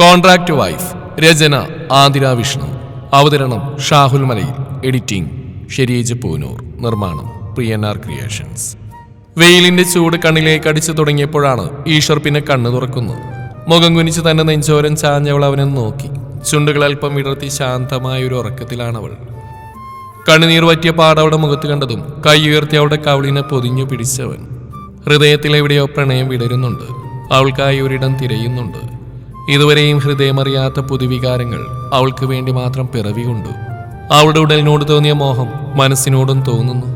Contract wife Rachana Athira Vishnu. അവതരണം ഷാഹുൽ മലയിൽ editing Shereej Poonoor. നിർമ്മാണം പ്രിയൻ ആർ ക്രിയേഷൻസ് വെയിലിന്റെ ചൂട് കണ്ണിലേക്ക് അടിച്ചു തുടങ്ങിയപ്പോഴാണ് ഈശ്വർ പിന്നെ കണ്ണു തുറക്കുന്നത്. മുഖം കുനിച്ച് തന്നെ നെഞ്ചോരം ചാഞ്ഞവൾ അവനെ നോക്കി. ചുണ്ടുകൾ അല്പം വിടർത്തി ശാന്തമായ ഒരു ഉറക്കത്തിലാണവൾ. കണ്ണുനീർ പറ്റിയ പാടവളുടെ മുഖത്ത് കണ്ടതും കൈ ഉയർത്തി അവളുടെ കവിളിനെ പൊതിഞ്ഞു പിടിച്ചവൻ. ഹൃദയത്തിൽ എവിടെയോ പ്രണയം വിടരുന്നുണ്ട്. അവൾക്കായി ഒരിടം തിരയുന്നുണ്ട്. ഇതുവരെയും ഹൃദയമറിയാത്ത പുതുവികാരങ്ങൾ അവൾക്ക് വേണ്ടി മാത്രം പിറവിയുണ്ട് കൊണ്ടു അവളുടെ ഉടലിനോട് തോന്നിയ മോഹം മനസ്സിനോടും തോന്നുന്നു.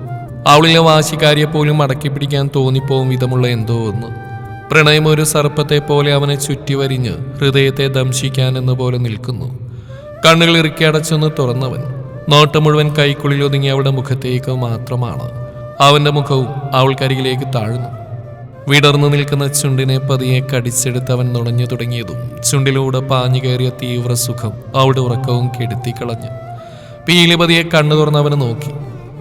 അവളിലെ വാശിക്കാരിയെ പോലും അടക്കി പിടിക്കാൻ തോന്നിപ്പോവും വിധമുള്ള എന്തോ ഒന്ന്. പ്രണയം ഒരു സർപ്പത്തെ പോലെ അവനെ ചുറ്റി വരിഞ്ഞ് ഹൃദയത്തെ ദംശിക്കാൻ എന്ന പോലെ നിൽക്കുന്നു. കണ്ണുകൾ ഇറുക്കി അടച്ചൊന്ന് തുറന്നവൻ. നോട്ടം മുഴുവൻ കൈക്കുള്ളിൽ ഒതുങ്ങി അവളുടെ മുഖത്തേക്ക് മാത്രമാണ്. അവന്റെ മുഖവും അവൾക്കരികിലേക്ക് താഴ്ന്നു. വിടർന്നു നിൽക്കുന്ന ചുണ്ടിനെ പതിയെ കടിച്ചെടുത്ത് അവൻ നുണഞ്ഞു തുടങ്ങിയതും ചുണ്ടിലൂടെ പാഞ്ഞു കയറിയ തീവ്ര സുഖം അവളുടെ ഉറക്കവും കെടുത്തിക്കളഞ്ഞു പീലി പതിയെ കണ്ണു തുറന്ന് അവനെ നോക്കി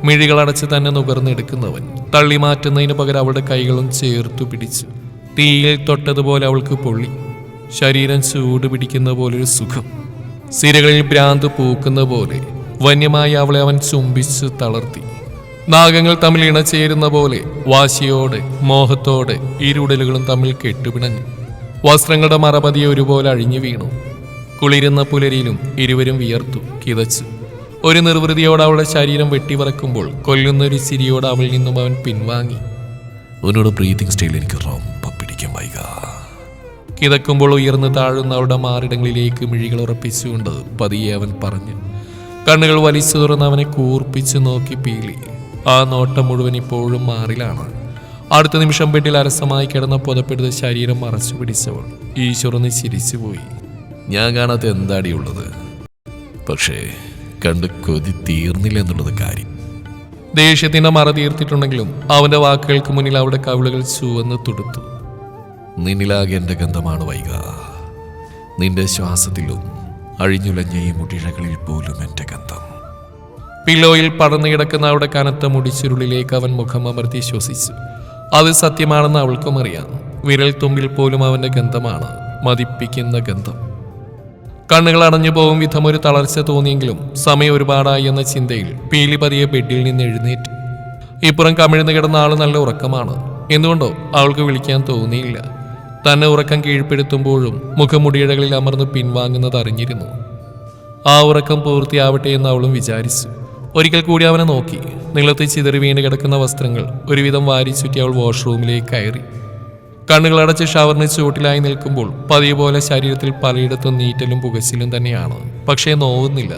മിഴികളടച്ച് തന്നെ നുകർന്നെടുക്കുന്നവൻ തള്ളി മാറ്റുന്നതിന് പകരം അവളുടെ കൈകളും ചേർത്തു പിടിച്ചു തീയിൽ തൊട്ടതുപോലെ അവൾക്ക് പൊള്ളി. ശരീരം ചൂട് പിടിക്കുന്ന പോലൊരു സുഖം. സിരകളിൽ ഭ്രാന്ത് പൂക്കുന്ന പോലെ വന്യമായി അവളെ അവൻ ചുംബിച്ച് തളർത്തി. നാഗങ്ങൾ തമ്മിൽ ഇണചേരുന്ന പോലെ വാശിയോടെ മോഹത്തോടെ ഇരുടലുകളും തമ്മിൽ കെട്ടുപിണഞ്ഞു. വസ്ത്രങ്ങളുടെ മറപതിയെ ഒരുപോലെ അഴിഞ്ഞു വീണു. കുളിരുന്ന പുലരിയിലും ഇരുവരും വിയർത്തു കിതച്ചു. ഒരു നിർവൃതിയോടെ അവളുടെ ശരീരം വെട്ടിവറക്കുമ്പോൾ കൊല്ലുന്നൊരു ചിരിയോടെ അവളിൽ നിന്നും അവൻ പിൻവാങ്ങി. അവനോട് ബ്രീതിങ് സ്റ്റൈൽ എനിക്ക് റൊമ്പ പിടിക്കും വൈക. കിതക്കുമ്പോൾ ഉയർന്നു താഴുന്ന അവളുടെ മാറിടങ്ങളിലേക്ക് മിഴികൾ ഉറപ്പിച്ചുകൊണ്ട് പതിയെ അവൻ പറഞ്ഞു. കണ്ണുകൾ വലിച്ചു തുറന്ന് അവനെ കൂർപ്പിച്ചു നോക്കി പീലി. ആ നോട്ടം മുഴുവൻ ഇപ്പോഴും മാറിലാണ്. അടുത്ത നിമിഷം ബെഡിൽ അരസമായി കിടന്ന പുതപ്പെടുത്ത ശരീരം മറച്ചു പിടിച്ചവൾ ഈശ്വറന്ന് ചിരിച്ചുപോയി. ഞാൻ കാണാത്ത എന്താടിയുള്ളത് പക്ഷേ കണ്ട് കൊതി തീർന്നില്ല എന്നുള്ളത് കാര്യം. ദേഷ്യത്തിന്റെ മറ തീർത്തിട്ടുണ്ടെങ്കിലും അവന്റെ വാക്കുകൾക്ക് മുന്നിൽ അവിടെ കവിളുകൾ ചുവന്ന് തുടുത്തു. നിന്നിലാകെ എന്റെ ഗന്ധമാണ് വൈക. നിന്റെ ശ്വാസത്തിലും അഴിഞ്ഞുലഞ്ഞ ഈ മുടിഴകളിൽ പോലും എന്റെ ഗന്ധം. പില്ലോയിൽ പടർന്നു കിടക്കുന്ന അവളുടെ കനത്ത മുടിച്ചുരുളിലേക്ക് അവൻ മുഖം അമർത്തി ശ്വസിച്ചു. അത് സത്യമാണെന്ന് അവൾക്കും അറിയാം. വിരൽ തുമ്പിൽ പോലും അവന്റെ ഗന്ധമാണ് മതിപ്പിക്കുന്ന ഗന്ധം. കണ്ണുകൾ അടഞ്ഞു പോകും വിധം ഒരു തളർച്ച തോന്നിയെങ്കിലും സമയം ഒരുപാടായി എന്ന ചിന്തയിൽ പീലി പതിയെ ബെഡിൽ നിന്ന് എഴുന്നേറ്റ്. ഇപ്പുറം കമിഴ്ന്നു കിടന്ന ആൾ നല്ല ഉറക്കമാണ്. എന്തുകൊണ്ടോ അവൾക്ക് വിളിക്കാൻ തോന്നിയില്ല. തന്നെ ഉറക്കം കീഴ്പ്പെടുത്തുമ്പോഴും മുഖമുടിയിഴകളിൽ അമർന്ന് പിൻവാങ്ങുന്നത് അറിഞ്ഞിരുന്നു. ആ ഉറക്കം പൂർത്തിയാവട്ടെ എന്ന് അവളും വിചാരിച്ചു. ഒരിക്കൽ കൂടി അവനെ നോക്കി. നീളത്തിൽ ചിതറി വീണ് കിടക്കുന്ന വസ്ത്രങ്ങൾ ഒരുവിധം വാരി ചുറ്റി അവൾ വാഷ്റൂമിലേക്ക് കയറി. കണ്ണുകളടച്ച് ഷവറിന് ചുവട്ടിലായി നിൽക്കുമ്പോൾ പതിയെ പോലെ ശരീരത്തിൽ പലയിടത്തും നീറ്റലും പുകച്ചിലും തന്നെയാണ്. പക്ഷേ നോവുന്നില്ല.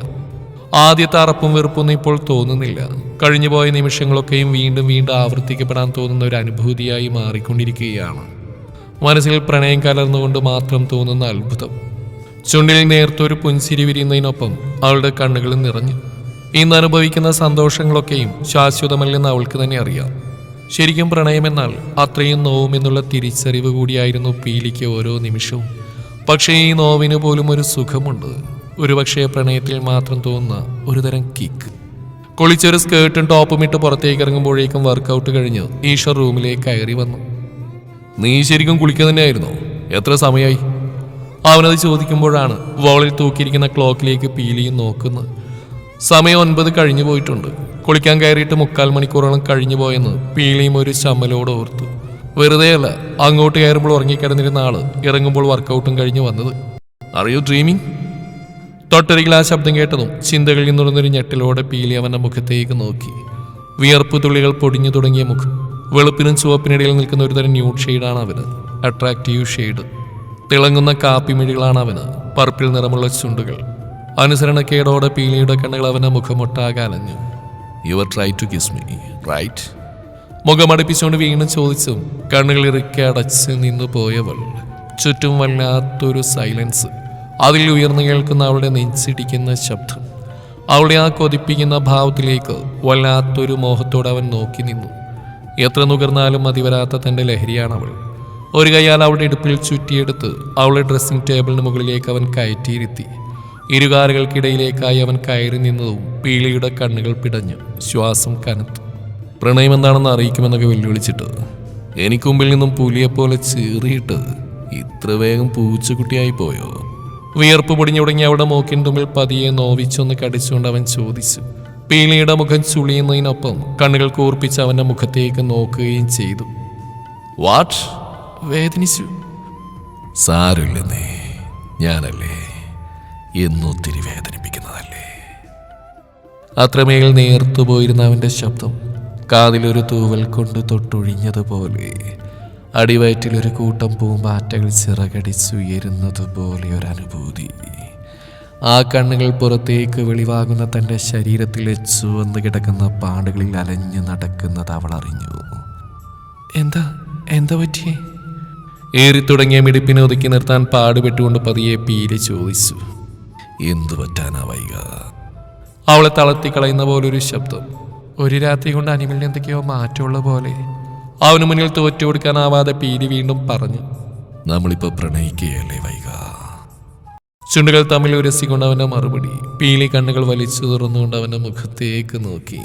ആദ്യത്തെ അറപ്പും വെറുപ്പൊന്നും ഇപ്പോൾ തോന്നുന്നില്ല. കഴിഞ്ഞുപോയ നിമിഷങ്ങളൊക്കെയും വീണ്ടും വീണ്ടും ആവർത്തിക്കപ്പെടാൻ തോന്നുന്ന ഒരു അനുഭൂതിയായി മാറിക്കൊണ്ടിരിക്കുകയാണ്. മനസ്സിൽ പ്രണയം കലർന്നുകൊണ്ട് മാത്രം തോന്നുന്ന അത്ഭുതം. ചുണ്ടിൽ നേർത്തൊരു പുൻസിരി വിരിയുന്നതിനൊപ്പം അവളുടെ കണ്ണുകൾ നിറഞ്ഞു. ഇന്ന് അനുഭവിക്കുന്ന സന്തോഷങ്ങളൊക്കെയും ശാശ്വതമല്ലെന്ന് അവൾക്ക് തന്നെ അറിയാം. ശരിക്കും പ്രണയമെന്നാൽ അത്രയും നോവും എന്നുള്ള തിരിച്ചറിവ് കൂടിയായിരുന്നു പീലിക്ക് ഓരോ നിമിഷവും. പക്ഷേ ഈ നോവിന് പോലും ഒരു സുഖമുണ്ട്. ഒരുപക്ഷേ പ്രണയത്തിൽ മാത്രം തോന്നുന്ന ഒരുതരം കിക്ക്. കൊളിച്ചൊരു സ്കേർട്ടും ടോപ്പും ഇട്ട് പുറത്തേക്ക് ഇറങ്ങുമ്പോഴേക്കും വർക്കൗട്ട് കഴിഞ്ഞ് ഈശ്വർ റൂമിലേക്ക് കയറി വന്നു. നീ ശരിക്കും കുളിക്കുക തന്നെയായിരുന്നോ? എത്ര സമയമായി അവനത് ചോദിക്കുമ്പോഴാണ് വോളിൽ തൂക്കിയിരിക്കുന്ന ക്ലോക്കിലേക്ക് പീലിയും നോക്കുന്നത്. സമയം ഒൻപത് കഴിഞ്ഞു പോയിട്ടുണ്ട്. കുളിക്കാൻ കയറിയിട്ട് മുക്കാൽ മണിക്കൂറോളം കഴിഞ്ഞു പോയെന്ന് പീളിയും ഒരു ചമ്മലോട് ഓർത്തു. വെറുതെയല്ല അങ്ങോട്ട് കയറുമ്പോൾ ഉറങ്ങിക്കിടന്നിരുന്ന ആൾ ഇറങ്ങുമ്പോൾ വർക്കൗട്ടും കഴിഞ്ഞ് വന്നത്. അറിയോ ഡ്രീമിങ് തൊട്ടരികിൽ ആ ശബ്ദം കേട്ടതും ചിന്തകളിൽ നിന്നുടന്നൊരു ഞെട്ടിലോടെ പീലി അവന്റെ മുഖത്തേക്ക് നോക്കി. വിയർപ്പ് തുള്ളികൾ പൊടിഞ്ഞു തുടങ്ങിയ മുഖം. വെളുപ്പിനും ചുവപ്പിനിടയിൽ നിൽക്കുന്ന ഒരു തരം ന്യൂഡ് ഷെയ്ഡാണ് അവന്. Attractive shade. തിളങ്ങുന്ന കാപ്പിമിഴികളാണ് അവന്. പർപ്പിൾ നിറമുള്ള ചുണ്ടുകൾ. അനുസരണക്കേടോടെ പീലിയുടെ കണ്ണുകൾ അവന്റെ മുഖമൊട്ടാകെ അലഞ്ഞു your try to kiss me right മുഖമടുപ്പിച്ചുകൊണ്ട് വീണ്ടും ചോദിച്ചും. കണ്ണുകൾ ഇറുക്കി അടച്ച് നിന്നു പോയവൾ. ചുറ്റും വല്ലാത്തൊരു സൈലൻസ്. അതിൽ ഉയർന്നു കേൾക്കുന്ന അവളുടെ നെഞ്ചിടിക്കുന്ന ശബ്ദം. അവളെ ആ കൊതിപ്പിക്കുന്ന ഭാവത്തിലേക്ക് വല്ലാത്തൊരു മോഹത്തോടെ അവൻ നോക്കി നിന്നു. എത്ര നുകർന്നാലും മതിവരാത്ത തന്റെ ലഹരിയാണ് അവൾ ഒരു കൈയാൽ അവളുടെ ഇടുപ്പിൽ ചുറ്റിയെടുത്ത് അവളുടെ ഡ്രസ്സിംഗ് ടേബിളിന് മുകളിലേക്ക് അവൻ കയറ്റിയിരുത്തി. ഇരുകാലുകൾക്കിടയിലേക്കായി അവൻ കയറി നിന്നതും പീലിയുടെ കണ്ണുകൾ പിടഞ്ഞു. ശ്വാസം കനത്തു. പ്രണയം എന്താണെന്ന് അറിയിക്കുമെന്നൊക്കെ വെല്ലുവിളിച്ചിട്ട്. എനിക്ക് മുമ്പിൽ നിന്നും പുലിയെപ്പോലെ ചീറിയിട്ട് ഇത്ര വേഗം പൂച്ചക്കുട്ടിയായി പോയോ? വിയർപ്പ് പൊടിഞ്ഞു തുടങ്ങി അവിടെ മൂക്കിൻ തുമ്പിൽ പതിയെ നോവിച്ചൊന്ന് കടിച്ചുകൊണ്ട് അവൻ ചോദിച്ചു. പീളിയുടെ മുഖം ചുളിയുന്നതിനൊപ്പം കണ്ണുകൾ കൂർപ്പിച്ച് അവന്റെ മുഖത്തേക്ക് നോക്കുകയും ചെയ്തു. വാട്ട്? വേദനിച്ചു. സാരമില്ലെന്നേ ഞാനല്ലേ? എന്നൊത്തിരി വേദനിപ്പിക്കുന്നതല്ലേ അത്രമേൽ നേർത്തുപോയിരുന്ന അവന്റെ ശബ്ദം കാതിലൊരു തൂവൽ കൊണ്ട് തൊട്ടൊഴിഞ്ഞതുപോലെ അടിവയറ്റിലൊരു കൂട്ടം പൂമ്പാറ്റകൾ ചിറകടിച്ചുയരുന്നതുപോലെ ഒരു അനുഭൂതി ആ കണ്ണുകൾ പുറത്തേക്ക് വെളിവാകുന്ന തന്റെ ശരീരത്തിലെ ചുവന്ന് കിടക്കുന്ന പാടുകളിൽ അലഞ്ഞു നടക്കുന്നത് അവൾ അറിഞ്ഞു. എന്താ? എന്താ പറ്റിയേ? ഏറിത്തുടങ്ങിയ മിടിപ്പിനെ ഒതുക്കി നിർത്താൻ പാടുപെട്ടുകൊണ്ട് പതിയെ പീലി ചോദിച്ചു. എന്തു പറ്റാനാ വൈക? അവളെ തളർത്തിക്കളയുന്ന പോലൊരു ശബ്ദം. ഒരു രാത്രി കൊണ്ട് അനിമലിന് എന്തൊക്കെയോ മാറ്റമുള്ള പോലെ. അവന് മുന്നിൽ തോറ്റു കൊടുക്കാനാവാതെ പീലി വീണ്ടും പറഞ്ഞു. നമ്മളിപ്പോ പ്രണയിക്കുകയല്ലേ വൈക? ചുണ്ടുകൾ തമ്മിൽ ഉരസിക്കൊണ്ട് അവന്റെ മറുപടി. പീലി കണ്ണുകൾ വലിച്ചു തുറന്നുകൊണ്ട് അവന്റെ മുഖത്തേക്ക് നോക്കി.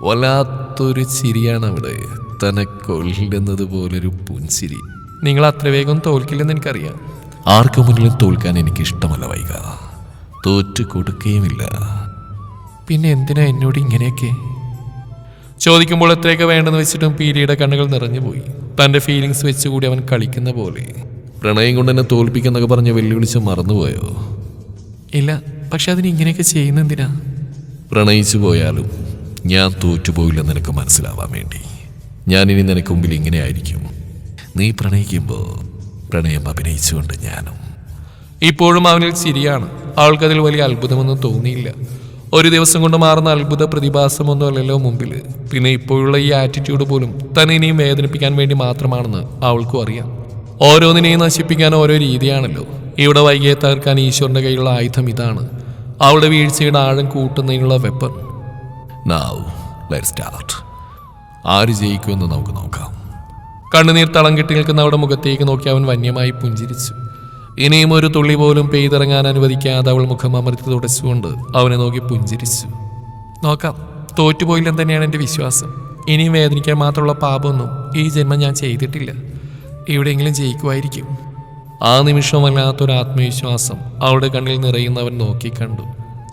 വല്ലാത്തൊരു ചിരിയാണ് അവിടെ തന്നെ കൊല്ലുന്നത് പോലൊരു പുൻചിരി. നിങ്ങൾ അത്ര വേഗം തോൽക്കില്ലെന്ന് എനിക്കറിയാം. ആർക്കു മുന്നിലും തോൽക്കാൻ എനിക്ക് ഇഷ്ടമല്ല വൈക. തോറ്റു കൊടുക്കുകയുമില്ല പിന്നെ എന്തിനാ എന്നോട് ഇങ്ങനെയൊക്കെ? ചോദിക്കുമ്പോൾ എത്രയൊക്കെ വേണ്ടെന്ന് വെച്ചിട്ടും പീലിയുടെ കണ്ണുകൾ നിറഞ്ഞുപോയി തന്റെ ഫീലിങ്സ് വെച്ചുകൂടി അവൻ കളിക്കുന്ന പോലെ. പ്രണയം കൊണ്ട് എന്നെ തോൽപ്പിക്കുന്നൊക്കെ പറഞ്ഞ് വെല്ലുവിളിച്ച് മറന്നുപോയോ? ഇല്ല പക്ഷെ അതിന് ഇങ്ങനെയൊക്കെ ചെയ്യുന്ന എന്തിനാ പ്രണയിച്ചു പോയാലും ഞാൻ തോറ്റുപോയില്ലെന്ന് നിനക്ക് മനസ്സിലാവാൻ വേണ്ടി. ഞാൻ ഇനി നിനക്ക് മുമ്പിൽ ഇങ്ങനെ ആയിരിക്കും. നീ പ്രണയിക്കുമ്പോൾ പ്രണയം അഭിനയിച്ചുകൊണ്ട് ഞാനും. ഇപ്പോഴും അവനിൽ ചിരിയാണ്. അവൾക്കതിൽ വലിയ അത്ഭുതമൊന്നും തോന്നിയില്ല. ഒരു ദിവസം കൊണ്ട് മാറുന്ന അത്ഭുത പ്രതിഭാസമൊന്നുമല്ലല്ലോ മുമ്പിൽ. പിന്നെ ഇപ്പോഴുള്ള ഈ ആറ്റിറ്റ്യൂഡ് പോലും തന്നെ ഇനിയും വേദനിപ്പിക്കാൻ വേണ്ടി മാത്രമാണെന്ന് അവൾക്കും അറിയാം. ഓരോന്നിനെയും നശിപ്പിക്കാൻ ഓരോ രീതിയാണല്ലോ. ഇവിടെ വൈകിയെ തകർക്കാൻ ഈശ്വരന്റെ കയ്യിലുള്ള ആയുധം ഇതാണ്. അവളുടെ വീഴ്ചയുടെ ആഴം കൂട്ടുന്നതിനുള്ള വെപ്പൺ നാവ് ലെറ്റ് സ്റ്റാർട്ട് ആര് ജയിക്കുമെന്ന് നമുക്ക് നോക്കാം. കണ്ണുനീർ തളം കെട്ടി നിൽക്കുന്ന അവളുടെ മുഖത്തേക്ക് നോക്കി അവൻ വന്യമായി പുഞ്ചിരിച്ചു. ഇനിയും ഒരു തുള്ളി പോലും പെയ്തിറങ്ങാൻ അനുവദിക്കാതെ അവൾ മുഖം അമർത്തി തുടച്ചുകൊണ്ട് അവനെ നോക്കി പുഞ്ചിരിച്ചു. നോക്കാം തോറ്റുപോയില്ലെന്ന് തന്നെയാണ് എന്റെ വിശ്വാസം. ഇനിയും വേദനിക്കാൻ മാത്രമുള്ള പാപമൊന്നും ഈ ജന്മം ഞാൻ ചെയ്തിട്ടില്ല. എവിടെയെങ്കിലും ജയിക്കുമായിരിക്കും. ആ നിമിഷം വല്ലാത്തൊരു ആത്മവിശ്വാസം അവളുടെ കണ്ണിൽ നിറയുന്നവൻ നോക്കിക്കണ്ടു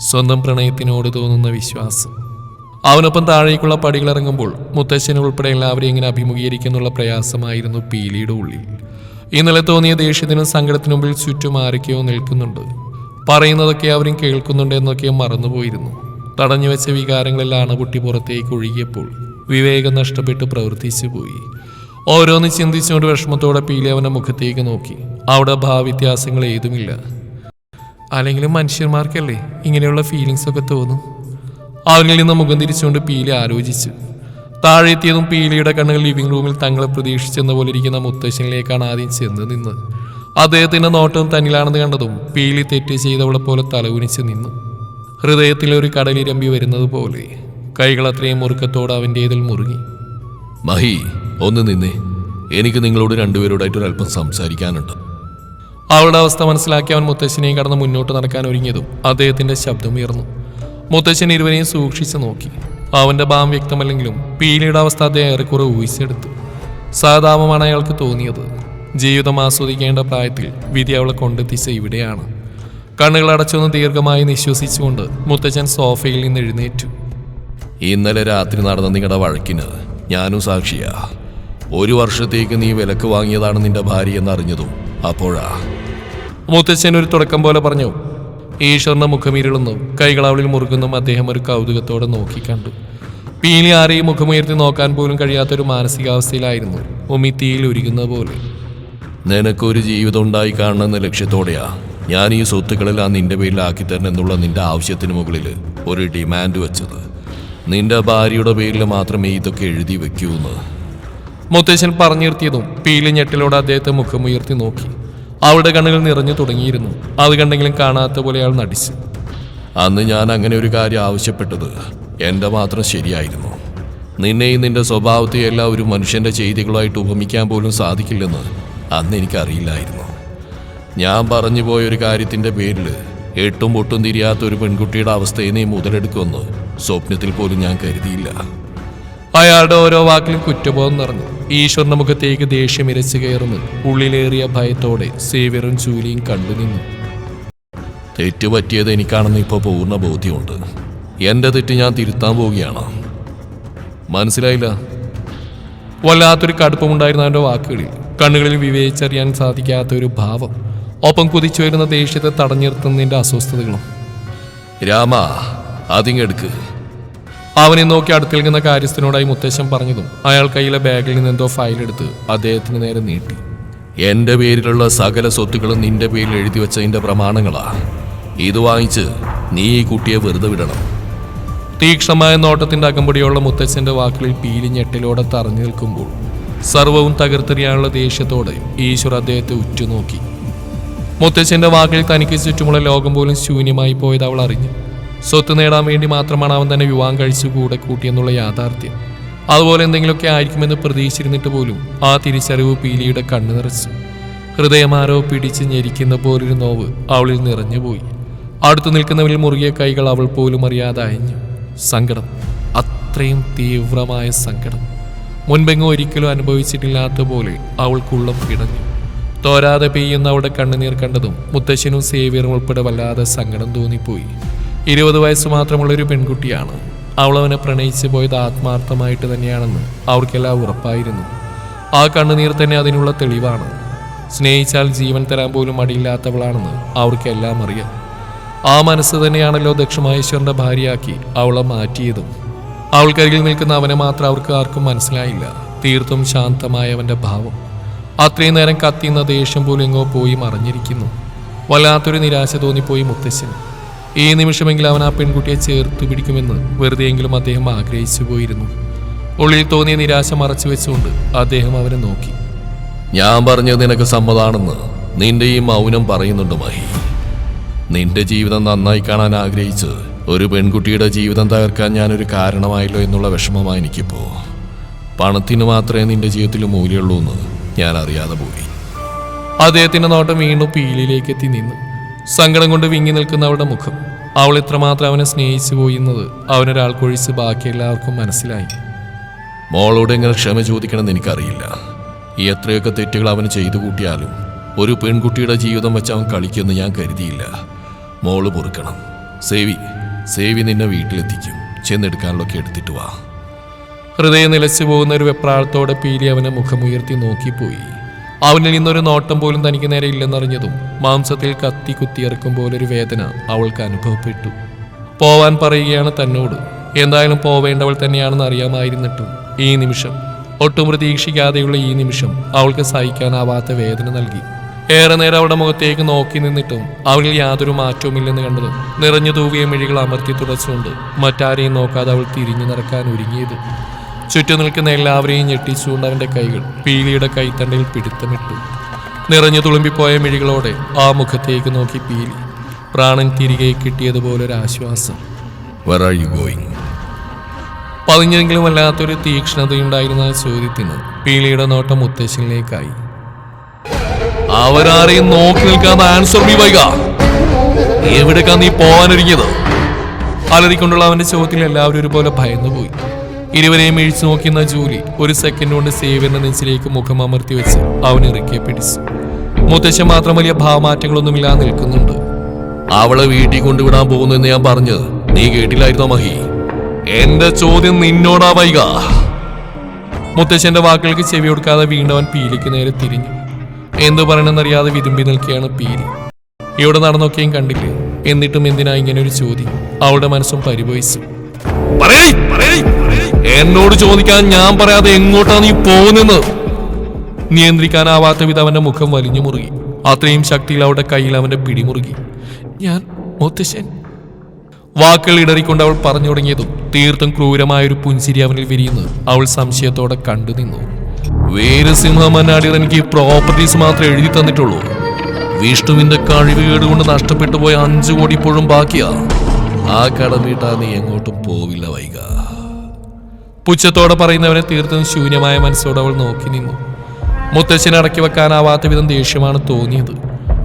സ്വന്തം പ്രണയത്തിനോട് തോന്നുന്ന വിശ്വാസം. അവനൊപ്പം താഴേക്കുള്ള പടികളിറങ്ങുമ്പോൾ മുത്തശ്ശനെ ഉൾപ്പെടെ എല്ലാവരെയും ഇങ്ങനെ അഭിമുഖീകരിക്കുന്നുള്ള പ്രയാസമായിരുന്നു പീലിയുടെ ഉള്ളിൽ. ഇന്നലെ തോന്നിയ ദേഷ്യത്തിനും സങ്കടത്തിനു മുമ്പിൽ ചുറ്റും ആരൊക്കെയോ നിൽക്കുന്നുണ്ട്. പറയുന്നതൊക്കെ അവരും കേൾക്കുന്നുണ്ട് എന്നൊക്കെ മറന്നുപോയിരുന്നു. തടഞ്ഞു വെച്ച വികാരങ്ങളെല്ലാം അണപൊട്ടി പുറത്തേക്ക് ഒഴുകിയപ്പോൾ വിവേകം നഷ്ടപ്പെട്ട് പ്രവർത്തിച്ചു പോയി. ഓരോന്ന് ചിന്തിച്ചുകൊണ്ട് വിഷമത്തോടെ പീലി അവന്റെ മുഖത്തേക്ക് നോക്കി. അവിടെ ഭാവവ്യത്യാസങ്ങൾ ഏതുമില്ല. അല്ലെങ്കിലും മനുഷ്യന്മാർക്കല്ലേ ഇങ്ങനെയുള്ള ഫീലിങ്സ് ഒക്കെ തോന്നും? അവനിൽ നിന്ന് മുഖം തിരിച്ചുകൊണ്ട് പീലി ആലോചിച്ചു. താഴെ എത്തിയതും പീലിയുടെ കണ്ണുകൾ ലിവിംഗ് റൂമിൽ തങ്ങളെ പ്രതീക്ഷിച്ചെന്ന പോലെ ഇരിക്കുന്ന മുത്തശ്ശനിലേക്കാണ് ആദ്യം ചെന്ന് നിന്ന് അദ്ദേഹത്തിന്റെ നോട്ടം തന്നിലാണെന്ന് കണ്ടതും പീലി തെറ്റ് ചെയ്തവളെ പോലെ തലകുനിച്ച് നിന്നു. ഹൃദയത്തിൽ ഒരു കടലിരമ്പി വരുന്നത് പോലെ കൈകൾ അത്രയും മുറുക്കത്തോടെ അവന്റേതിൽ മുറുകി. മഹി ഒന്ന് നിന്നേ. എനിക്ക് നിങ്ങളോട് രണ്ടുപേരോടായിട്ട് ഒരല്പം അല്പം സംസാരിക്കാനുണ്ട്. അവളുടെ അവസ്ഥ മനസ്സിലാക്കി അവൻ മുത്തശ്ശനെയും കടന്ന് മുന്നോട്ട് നടക്കാൻ ഒരുങ്ങിയതും അദ്ദേഹത്തിന്റെ ശബ്ദം ഉയർന്നു. മുത്തശ്ശൻ ഇരുവരെയും സൂക്ഷിച്ചു നോക്കി. അവന്റെ ഭാവം വ്യക്തമല്ലെങ്കിലും പീലിയുടെ അവസ്ഥ അദ്ദേഹം ഏറെക്കുറെ ഊഹിച്ചെടുത്തു. സഹതാപമാണ് അയാൾക്ക് തോന്നിയത്. ജീവിതം ആസ്വദിക്കേണ്ട പ്രായത്തിൽ വിധി അവളെ കൊണ്ടെത്തിച്ച ഇവിടെയാണ്. കണ്ണുകൾ അടച്ചൊന്ന് ദീർഘമായി നിശ്വസിച്ചുകൊണ്ട് മുത്തച്ഛൻ സോഫയിൽ നിന്ന് എഴുന്നേറ്റു. ഇന്നലെ രാത്രി നടന്ന നിങ്ങളുടെ വഴക്കിന് ഞാനും സാക്ഷിയാ. ഒരു വർഷത്തേക്ക് നീ വിലക്ക് വാങ്ങിയതാണ് നിന്റെ ഭാര്യ എന്നറിഞ്ഞതും അപ്പോഴാ. മുത്തച്ഛൻ ഒരു തുടക്കം പോലെ പറഞ്ഞു ഈശ്വരന്റെ മുഖമിരുളുന്നു കൈകൾ അവളിൽ മുറുകുന്നും അദ്ദേഹം ഒരു കൗതുകത്തോടെ നോക്കിക്കണ്ടു പീലി ആരെയും മുഖമുയർത്തി നോക്കാൻ പോലും കഴിയാത്തൊരു മാനസികാവസ്ഥയിലായിരുന്നു. ഉമി തീയിൽ ഉരുകുന്ന പോലെ. നിനക്കൊരു ജീവിതം ഉണ്ടായി കാണണമെന്ന ലക്ഷ്യത്തോടെയാ ഞാൻ ഈ സ്വത്തുക്കളെല്ലാം നിന്റെ പേരിലാക്കി തരണം എന്നുള്ള നിന്റെ ആവശ്യത്തിന് മുകളിൽ ഒരു ഡിമാൻഡ് വെച്ചത്. നിന്റെ ഭാര്യയുടെ പേരിൽ മാത്രമേ ഇതൊക്കെ എഴുതി വെക്കൂന്ന്. മുത്തശ്ശൻ പറഞ്ഞു നിർത്തിയതും പീലി ഞെട്ടിലൂടെ അദ്ദേഹത്തെ മുഖമുയർത്തി നോക്കി. അവളുടെ കണ്ണുകൾ നിറഞ്ഞു തുടങ്ങിയിരുന്നു. അത് കണ്ടെങ്കിലും കാണാത്ത പോലെ അയാൾ നടിച്ചു. അന്ന് ഞാൻ അങ്ങനെ ഒരു കാര്യം ആവശ്യപ്പെട്ടത് എന്റെ മാത്രം ശരിയായിരുന്നു. നിന്നെയും നിന്റെ സ്വഭാവത്തെയും എല്ലാ ഒരു മനുഷ്യന്റെ ചെയ്തികളായിട്ട് ഉപമിക്കാൻ പോലും സാധിക്കില്ലെന്ന് അന്ന് എനിക്കറിയില്ലായിരുന്നു. ഞാൻ പറഞ്ഞു പോയ ഒരു കാര്യത്തിന്റെ പേരിൽ എട്ടും പൊട്ടും തിരിയാത്ത ഒരു പെൺകുട്ടിയുടെ അവസ്ഥയെ നീ മുതലെടുക്കുമെന്ന് സ്വപ്നത്തിൽ പോലും ഞാൻ കരുതിയില്ല. അയാളുടെ ഓരോ വാക്കിലും കുറ്റബോധം നിറഞ്ഞു. ഈശ്വർ നമുക്കത്തേക്ക് ദേഷ്യം ഇരച്ചു കയറുന്നു. ഉള്ളിലേറിയ ഭയത്തോടെ സേവ്യറും ജൂലിയും കണ്ടു നിന്നു. തെറ്റ് പറ്റിയത് എനിക്കാണെന്ന് ഇപ്പോൾ പൂർണ ബോധ്യമുണ്ട്. എന്റെ തെറ്റ് ഞാൻ തിരുത്താൻ പോവുകയാണ്. മനസ്സിലായില്ല? വല്ലാത്തൊരു കടുപ്പമുണ്ടായിരുന്ന അവന്റെ വാക്കുകളിൽ. കണ്ണുകളിൽ വിവേചിച്ചറിയാൻ സാധിക്കാത്ത ഒരു ഭാവം. ഒപ്പം കുതിച്ചു വരുന്ന ദേഷ്യത്തെ തടഞ്ഞു നിർത്തുന്നതിന്റെ അസ്വസ്ഥതകളും. രാമ അതിങ്ങെടുക്ക് അവനെ നോക്കി അടുത്ത് നിൽക്കുന്ന കാര്യസ്ഥനോടായി മുത്തശ്ശൻ പറഞ്ഞതും അയാൾ കയ്യിലെ ബാഗിൽ നിന്ന് എന്തോ ഫയൽ എടുത്ത് അദ്ദേഹത്തിന് നേരെ നീട്ടി. എന്റെ പേരിലുള്ള സകല സ്വത്തുക്കളും നിന്റെ പേരിൽ എഴുതി വെച്ചതിന്റെ പ്രമാണങ്ങളാ. ഇത് വാങ്ങിച്ച് നീ ഈ കുട്ടിയെ വെറുതെ വിടണം. തീക്ഷണമായ നോട്ടത്തിന്റെ അകമ്പടിയുള്ള മുത്തശ്ശന്റെ വാക്കുകളിൽ പീലി ഞെട്ടിലോടെ തറഞ്ഞു നിൽക്കുമ്പോൾ സർവവും തകർത്തെറിയാനുള്ള ദേഷ്യത്തോടെ ഈശ്വർ അദ്ദേഹത്തെ ഉറ്റുനോക്കി. മുത്തശ്ശന്റെ വാക്കിൽ തനിക്ക് ചുറ്റുമുള്ള ലോകം പോലും ശൂന്യമായി പോയത് അവൾ അറിഞ്ഞു. സ്വത്ത് നേടാൻ വേണ്ടി മാത്രമാണ് അവൻ തന്നെ വിവാഹം കഴിച്ചു കൂടെ കൂട്ടിയെന്നുള്ള യാഥാർത്ഥ്യം. അതുപോലെ എന്തെങ്കിലുമൊക്കെ ആയിരിക്കുമെന്ന് പ്രതീക്ഷിച്ചിരുന്നിട്ട് പോലും ആ തിരിച്ചറിവ് പീലിയുടെ കണ്ണു നിറച്ചു. ഹൃദയമാരോ പിടിച്ച് ഞെരിക്കുന്ന പോലൊരു നോവ് അവളിൽ നിറഞ്ഞുപോയി അടുത്തു നിൽക്കുന്നവരിൽ മുറുകിയ കൈകൾ അവൾ പോലും അറിയാതെ അയഞ്ഞു. സങ്കടം. അത്രയും തീവ്രമായ സങ്കടം. മുൻപെങ്ങും ഒരിക്കലും അനുഭവിച്ചിട്ടില്ലാത്ത പോലെ അവൾക്കുള്ളം കിടഞ്ഞു തോരാതെ പെയ്യുന്ന അവളുടെ കണ്ണുനീർ കണ്ടതും മുത്തശ്ശനും സേവിയറും ഉൾപ്പെടെ വല്ലാതെ സങ്കടം തോന്നിപ്പോയി. ഇരുപത് വയസ്സ് മാത്രമുള്ള ഒരു പെൺകുട്ടിയാണ്. അവൾ അവനെ പ്രണയിച്ചു പോയത് ആത്മാർത്ഥമായിട്ട് തന്നെയാണെന്ന് അവർക്കെല്ലാം ഉറപ്പായിരുന്നു. ആ കണ്ണുനീർ തന്നെ അതിനുള്ള തെളിവാണ്. സ്നേഹിച്ചാൽ ജീവൻ തരാൻ പോലും മടിയില്ലാത്തവളാണെന്ന് അവർക്കെല്ലാം അറിയാം. ആ മനസ്സ് തന്നെയാണല്ലോ ദക്ഷമഹേശ്വരന്റെ ഭാര്യയാക്കി അവളെ മാറ്റിയതും. അവൾക്കരികിൽ നിൽക്കുന്ന അവനെ മാത്രം അവർക്ക് ആർക്കും മനസ്സിലായില്ല. തീർത്തും ശാന്തമായ അവന്റെ ഭാവം. അത്രയും നേരം കത്തിയുന്ന ദേഷ്യം പോലും എങ്ങോ പോയി മറഞ്ഞിരിക്കുന്നു. വല്ലാത്തൊരു നിരാശ തോന്നിപ്പോയി മുത്തശ്ശന്. ഈ നിമിഷമെങ്കിലും അവൻ ആ പെൺകുട്ടിയെ ചേർത്ത് പിടിക്കുമെന്ന് വെറുതെയെങ്കിലും അദ്ദേഹം ആഗ്രഹിച്ചു പോയിരുന്നു. ഉള്ളിൽ തോന്നിയ നിരാശ മറച്ചു വെച്ചുകൊണ്ട് അദ്ദേഹം അവനെ നോക്കി. ഞാൻ പറഞ്ഞത് നിനക്ക് സമ്മതാണെന്ന് നിന്റെ ഈ മൗനം പറയുന്നുണ്ട് മഹി. നിന്റെ ജീവിതം നന്നായി കാണാൻ ആഗ്രഹിച്ച് ഒരു പെൺകുട്ടിയുടെ ജീവിതം തകർക്കാൻ ഞാനൊരു കാരണമായല്ലോ എന്നുള്ള വിഷമമാണ് എനിക്കിപ്പോ. പണത്തിന് മാത്രമേ നിന്റെ ജീവിതത്തിൽ മൂല്യമുള്ളൂ എന്ന് ഞാൻ അറിയാതെ പോയി. അദ്ദേഹത്തിന്റെ നോട്ടം വീണ്ടും പീലിലേക്ക് എത്തി നിന്നു. സങ്കടം കൊണ്ട് വിങ്ങി നിൽക്കുന്ന അവളുടെ മുഖം. അവൾ ഇത്രമാത്രം അവനെ സ്നേഹിച്ചു പോയിരുന്നത് അവനൊരാൾക്കൊഴിച്ച് ബാക്കി എല്ലാവർക്കും മനസ്സിലായി. മോളോട് എങ്ങനെ ക്ഷമ ചോദിക്കണമെന്ന് എനിക്കറിയില്ല. ഈ എത്രയൊക്കെ തെറ്റുകൾ അവന് ചെയ്തു കൂട്ടിയാലും ഒരു പെൺകുട്ടിയുടെ ജീവിതം വെച്ച് അവൻ കളിക്കുമെന്ന് ഞാൻ കരുതിയില്ല. മോൾ പൊറുക്കണം. സേവി സേവി നിന്നെ വീട്ടിലെത്തിക്കും. ചെന്നെടുക്കാനുള്ളൊക്കെ എടുത്തിട്ട് വാ. ഹൃദയം നിലച്ചു പോകുന്ന ഒരു വെപ്രാളത്തോടെ പീലി അവനെ മുഖമുയർത്തി നോക്കിപ്പോയി. അവനിൽ നിന്നൊരു നോട്ടം പോലും തനിക്ക് നേരെ ഇല്ലെന്നറിഞ്ഞതും മാംസത്തിൽ കത്തി കുത്തിയിറക്കും പോലൊരു വേദന അവൾക്ക് അനുഭവപ്പെട്ടു. പോവാൻ പറയുകയാണ് തന്നോട്. എന്തായാലും പോവേണ്ടവൾ തന്നെയാണെന്ന് അറിയാമായിരുന്നിട്ടും ഈ നിമിഷം. ഒട്ടും പ്രതീക്ഷിക്കാതെയുള്ള ഈ നിമിഷം അവൾക്ക് സഹിക്കാനാവാത്ത വേദന നൽകി. ഏറെ നേരം അവളുടെ മുഖത്തേക്ക് നോക്കി നിന്നിട്ടും അവളിൽ യാതൊരു മാറ്റവുമില്ലെന്ന് കണ്ടതും നിറഞ്ഞു തൂവിയ മിഴികൾ അമർത്തി തുടച്ചുകൊണ്ട് മറ്റാരെയും നോക്കാതെ അവൾ തിരിഞ്ഞു നടക്കാൻ ഒരുങ്ങിയത്. ചുറ്റും നിൽക്കുന്ന എല്ലാവരെയും ഞെട്ടിച്ചുകൊണ്ട് അവന്റെ കൈകൾ പീലിയുടെ കൈത്തണ്ടയിൽ പിടുത്തമിട്ടു. നിറഞ്ഞു തുളുമ്പിപ്പോയ മിഴികളോടെ ആ മുഖത്തേക്ക് നോക്കി പീലി. പ്രാണൻ തിരികെ കിട്ടിയതുപോലെ ഒരു ആശ്വാസം പതിഞ്ഞെങ്കിലും വല്ലാത്തൊരു തീക്ഷ്ണതയുണ്ടായിരുന്ന ആ ചോദ്യത്തിന് പീലിയുടെ നോട്ടം മുത്തശ്ശനിലേക്കായി. അവരാരെയും നോക്കി നിൽക്കാതെ ആൻസർ മീ വൈക എവിടേക്കാ നീ പോവാനൊരുങ്ങിയത് അലറിക്കൊണ്ടുള്ള അവന്റെ ചോദ്യത്തിൽ എല്ലാവരും ഒരുപോലെ ഭയന്നുപോയി. ഇരുവരെയും ഇഴിച്ചു നോക്കുന്ന ജൂലി ഒരു സെക്കൻഡ് കൊണ്ട് സേവ്യന്റെ നെഞ്ചിലേക്ക് മുഖം അമർത്തി വെച്ച് അവൻ ഇറുക്കിയെ പിടിച്ചു. മുത്തശ്ശൻ മാത്രം വലിയ ഭാവമാറ്റങ്ങളൊന്നുമില്ലാതെ നിൽക്കുന്നുണ്ട്. അവളെ വീട്ടിൽ കൊണ്ടുവിടാൻ പോകുന്നു എന്ന് ഞാൻ പറഞ്ഞത് നീ കേട്ടില്ലായിരുന്നോ മഹി? എന്റെ ചോദ്യം നിന്നോടാ വൈക. മുത്തശ്ശന്റെ വാക്കുകൾക്ക് ചെവി കൊടുക്കാതെ വീണ്ടും അവൻ പീലിക്ക് നേരെ തിരിഞ്ഞു. എന്തു പറയണമെന്നറിയാതെ വിതുമ്പി നിൽക്കുകയാണ് പീലി. ഇവിടെ നടന്നൊക്കെയും കണ്ടില്ലേ? എന്നിട്ടും എന്തിനാ ഇങ്ങനെ ഒരു ചോദ്യം? അവളുടെ മനസ്സും പരിഭവിച്ചു. എന്നോട് ചോദിക്കാൻ ഞാൻ പറയാതെ എങ്ങോട്ടാ നീ പോകുന്നെന്ന് നിയന്ത്രിക്കാനാവാത്ത വിധം അവന്റെ മുഖം വലിഞ്ഞു മുറുകി. അത്രയും ശക്തിയിൽ അവളുടെ കയ്യിൽ അവന്റെ പിടിമുറുകി ഞാൻ മുത്തശ്ശൻ. വാക്കുകൾ ഇടറിക്കൊണ്ട് അവൾ പറഞ്ഞു തുടങ്ങിയതും തീർത്തും ക്രൂരമായ ഒരു പുഞ്ചിരി അവനിൽ വിരിയുന്നു അവൾ സംശയത്തോടെ കണ്ടു നിന്നു. വീരസിംഹ മന്നാടിയർ എനിക്ക് പ്രോപ്പർട്ടീസ് മാത്രമേ എഴുതി തന്നിട്ടുള്ളൂ. വിഷ്ണുവിന്റെ കഴിവുകേട് കൊണ്ട് നഷ്ടപ്പെട്ടു പോയ അഞ്ചു കോടി ഇപ്പോഴും ബാക്കിയാ. ആ കടമീട്ടാ നീ എങ്ങോട്ടും പോവില്ല വൈക പുച്ഛത്തോടെ പറയുന്നവനെ തീർത്തും ശൂന്യമായ മനസ്സോടെ അവൾ നോക്കി നിന്നു. മുത്തശ്ശനെ അടക്കി വെക്കാനാവാത്ത വിധം ദേഷ്യമാണ് തോന്നിയത്.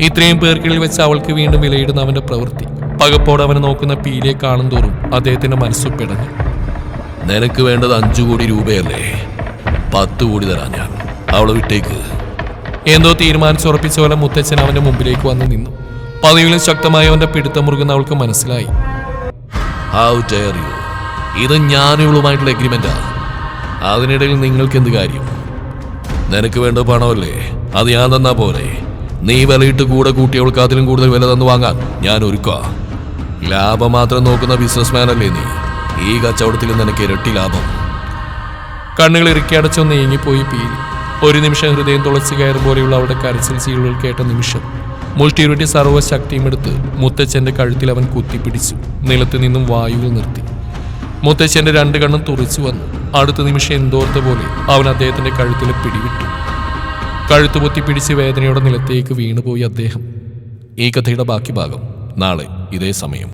ഇത്രയും പേർക്കിടയിൽ വെച്ച് അവൾക്ക് വീണ്ടും വിലയിടുന്ന അവന്റെ പ്രവൃത്തി. പകപ്പോടെ അവനെ നോക്കുന്ന പീലിയെ കാണും തോറും അദ്ദേഹത്തിന്റെ മനസ്സു പിടഞ്ഞു. നിനക്ക് വേണ്ടത് അഞ്ചു കോടി രൂപയല്ലേ? പത്ത് കോടി തരാ ഞാൻ. അവളെ വിട്ടേക്ക്. എന്തോ തീരുമാനിച്ചുറപ്പിച്ച പോലെ മുത്തച്ഛൻ അവന്റെ മുമ്പിലേക്ക് വന്ന് നിന്നു. പതിവിലും ശക്തമായി അവന്റെ പിടുത്തം മുറുകുന്ന അവൾക്ക് മനസ്സിലായി. യു ഇത് ഞാനിവളുമായിട്ടുള്ള എഗ്രിമെന്റാ അതിനിടയിൽ നിങ്ങൾക്ക് എന്ത് കാര്യം? നിനക്ക് വേണ്ട പണമല്ലേ? അത് ഞാൻ തന്നാ പോലെ നീ വിലയിട്ട് കൂടെ കൂട്ടിയവൾക്ക് അതിലും കൂടുതൽ വില തന്നു വാങ്ങാൻ ഞാൻ ഒരുക്കുക ലാഭം മാത്രം നോക്കുന്ന ബിസിനസ്മാൻ അല്ലേ നീ? ഈ കച്ചവടത്തിൽ നിനക്ക് ഇരട്ടി ലാഭം. കണ്ണുകൾ ഇറുക്കിയടച്ചൊന്ന് നീങ്ങിപ്പോയി പീലി. ഒരു നിമിഷം ഹൃദയം തുളച്ചു കയറും പോലെയുള്ള അവളുടെ കരച്ചിൽ സീലുകൾ കേട്ട നിമിഷം. മുഷ്ടിയുരുട്ടി സർവശക്തിയും എടുത്ത് മുത്തച്ഛന്റെ കഴുത്തിൽ അവൻ കുത്തിപ്പിടിച്ചു. നിലത്ത് നിന്നും വായുവിൽ നിർത്തി. മുത്തച്ഛന്റെ രണ്ട് കണ്ണും തുറച്ചു വന്നു. അടുത്ത നിമിഷം എന്തോർത്ത പോലെ അവൻ അദ്ദേഹത്തിന്റെ കഴുത്തിൽ പിടിവിട്ടു. കഴുത്ത് പൊത്തിപ്പിടിച്ച് വേദനയോടെ നിലത്തേക്ക് വീണുപോയി അദ്ദേഹം. ഈ കഥയുടെ ബാക്കി ഭാഗം നാളെ ഇതേ സമയം.